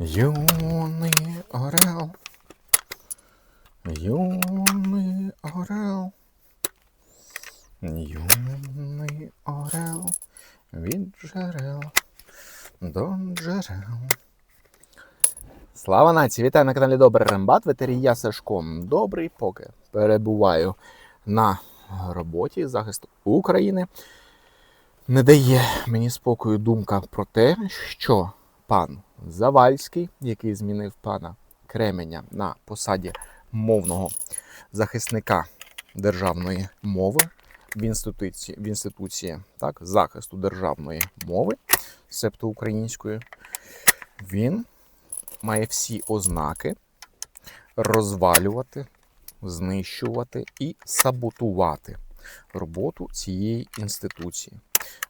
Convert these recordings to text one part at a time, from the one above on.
Юний орел. Юний орел. Юний орел. Від джерел до джерел. Слава нації! Вітаю на каналі Добрий Рембат. Ветерій я Сашко. Добрий, поки перебуваю на роботі захисту України. Не дає мені спокою думка про те, що пан Завальський, який змінив пана Кременя на посаді мовного захисника державної мови в інституції, в інституції так, захисту державної мови, себто української, він має всі ознаки розвалювати, знищувати і саботувати роботу цієї інституції.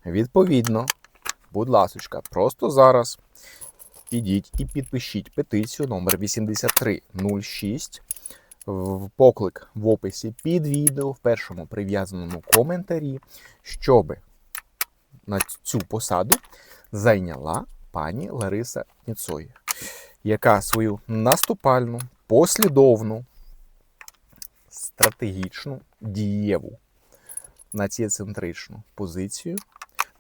Відповідно, будь ласочка, просто зараз ідіть і підпишіть петицію номер 8306 в поклик в описі під відео в першому прив'язаному коментарі, щоб на цю посаду зайняла пані Лариса Ніцой, яка свою наступальну, послідовну, стратегічну, дієву, націєцентричну позицію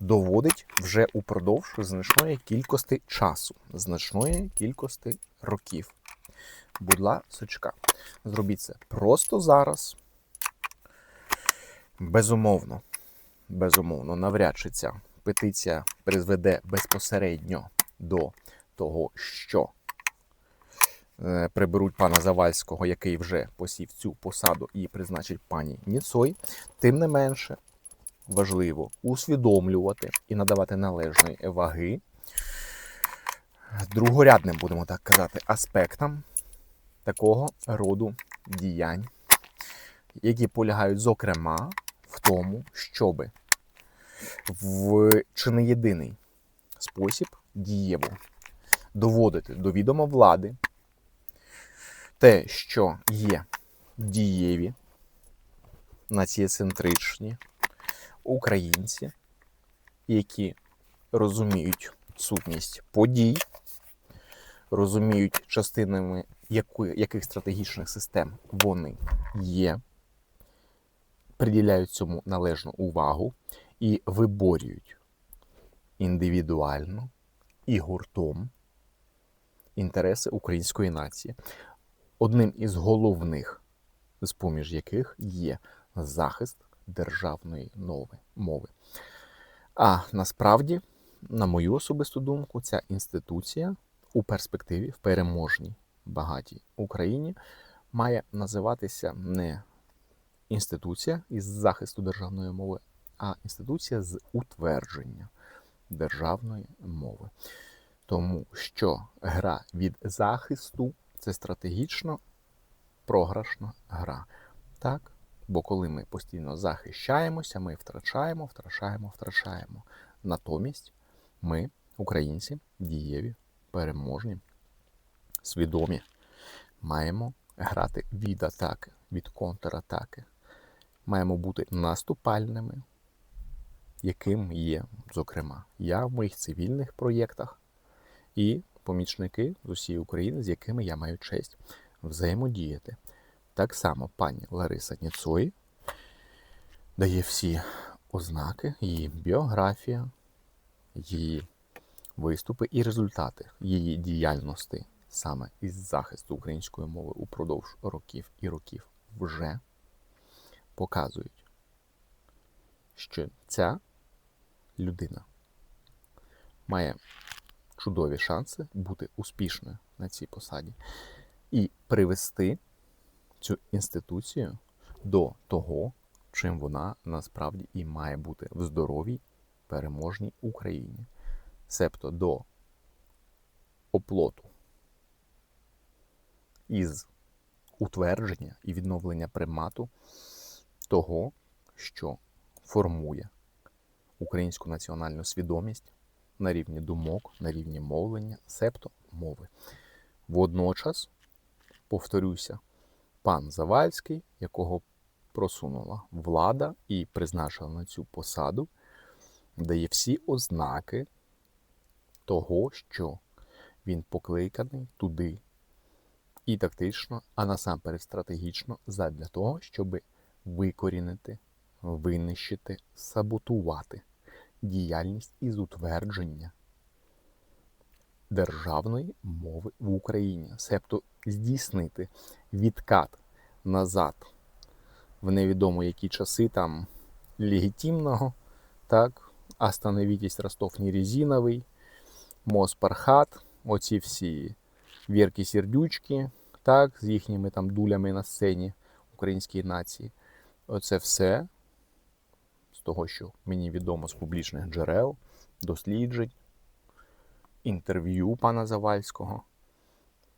доводить вже упродовж значної кількості часу, значної кількості років. Будь ласочка, зробіть це просто зараз. Безумовно, безумовно, навряд чи ця петиція призведе безпосередньо до того, що е, приберуть пана Завальського, який вже посів цю посаду і призначить пані Ніцой. Тим не менше, важливо усвідомлювати і надавати належної ваги. Другорядним, будемо так казати, аспектам такого роду діянь, які полягають, зокрема, в тому, щоб в чи не єдиний спосіб дієво доводити до відома влади те, що є дієві, націєцентричні українці, які розуміють сутність подій, розуміють частинами якої, яких стратегічних систем вони є, приділяють цьому належну увагу і виборюють індивідуально і гуртом інтереси української нації, одним із головних, з поміж яких є захист державної нови- мови. А насправді, на мою особисту думку, ця інституція у перспективі в переможній багатій Україні має називатися не інституція із захисту державної мови, а інституція з утвердження державної мови. Тому що гра від захисту це стратегічно програшна гра. Так? Бо коли ми постійно захищаємося, ми втрачаємо, втрачаємо, втрачаємо. Натомість ми, українці, дієві, переможні, свідомі, маємо грати від атаки, від контратаки. Маємо бути наступальними, яким є, зокрема, я в моїх цивільних проєктах і помічники з усієї України, з якими я маю честь взаємодіяти. Так само пані Лариса Ніцой дає всі ознаки, її біографія, її виступи і результати її діяльності саме із захисту української мови упродовж років і років вже показують, що ця людина має чудові шанси бути успішною на цій посаді і привести цю інституцію до того, чим вона насправді і має бути в здоровій переможній Україні, себто до оплоту із утвердження і відновлення примату того, що формує українську національну свідомість на рівні думок, на рівні мовлення, себто мови. Водночас, повторюся, пан Завальський, якого просунула влада і призначила на цю посаду, дає всі ознаки того, що Він покликаний туди і тактично, а насамперед стратегічно, задля того, щоб викорінити, винищити, саботувати діяльність із утвердження державної мови в Україні, себто здійснити відкат назад в невідомо які часи там легітимного, так, остановітесь Ростов не резиновий, оці всі Вірки Сердючки, так, з їхніми там дулями на сцені української нації. Оце все з того, що мені відомо з публічних джерел, досліджень, інтерв'ю пана Завальського.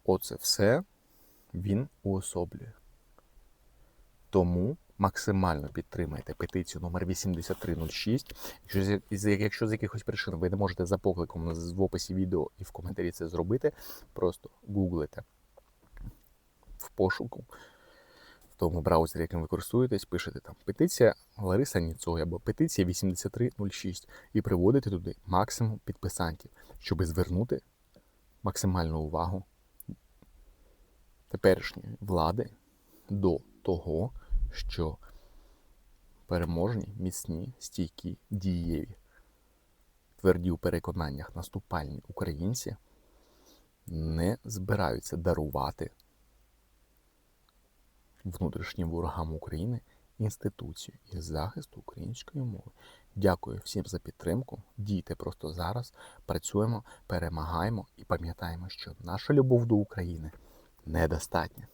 Оце все він уособлює. Тому максимально підтримайте петицію номер 8306. Якщо з, якихось причин ви не можете за покликом в описі відео і в коментарі це зробити, просто гуглите в пошуку в тому браузері, яким ви користуєтесь, пишете там петиція Лариса Ніцой або петиція 8306 і приводите туди максимум підписантів, щоб звернути максимальну увагу теперішньої влади до того, що переможні, міцні, стійкі, дієві, тверді у переконаннях наступальні українці не збираються дарувати внутрішнім ворогам України інституцію із захисту української мови. Дякую всім за підтримку. Дійте просто зараз, працюємо, перемагаємо і пам'ятаємо, що наша любов до України недостатня.